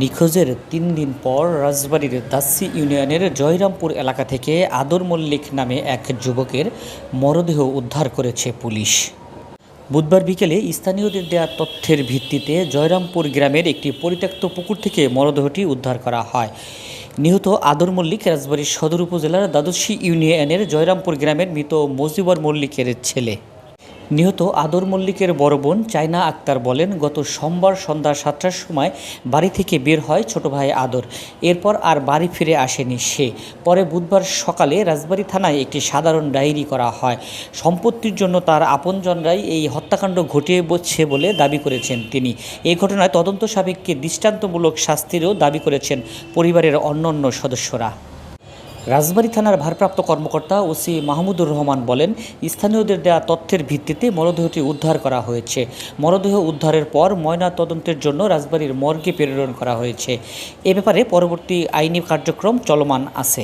নিখোঁজের তিন দিন পর রাজবাড়ির দাসী ইউনিয়নের জয়রামপুর এলাকা থেকে আদর মল্লিক নামে এক যুবকের মরদেহ উদ্ধার করেছে পুলিশ। বুধবার বিকেলে স্থানীয়দের দেওয়া তথ্যের ভিত্তিতে জয়রামপুর গ্রামের একটি পরিত্যক্ত পুকুর থেকে মরদেহটি উদ্ধার করা হয়। নিহত আদর মল্লিক রাজবাড়ির সদর উপজেলার দ্বাদশী ইউনিয়নের জয়রামপুর গ্রামের মৃত মজিবর মল্লিকের ছেলে। নিহত আদর মল্লিকের বড় বোন চায়না আক্তার বলেন, গত সোমবার সন্ধ্যা সাতটার সময় বাড়ি থেকে বের হয় ছোট ভাই আদর। এরপর আর বাড়ি ফিরে আসেনি সে। পরে বুধবার সকালে রাজবাড়ী থানায় একটি সাধারণ ডায়েরি করা হয়। সম্পত্তির জন্য তার আপনজনরাই এই হত্যাকাণ্ড ঘটিয়ে বসছে বলে দাবি করেছেন তিনি। এই ঘটনায় তদন্ত সাপেক্ষে দৃষ্টান্তমূলক শাস্তিরও দাবি করেছেন পরিবারের অন্যান্য সদস্যরা। রাজবাড়ী থানার ভারপ্রাপ্ত কর্মকর্তা ওসি মাহমুদুর রহমান বলেন, স্থানীয়দের দেয়া তথ্যের ভিত্তিতে মরদেহটি উদ্ধার করা হয়েছে। মরদেহ উদ্ধারের পর ময়না তদন্তের জন্য রাজবাড়ির মর্গে প্রেরণ করা হয়েছে। এ ব্যাপারে পরবর্তী আইনি কার্যক্রম চলমান আছে।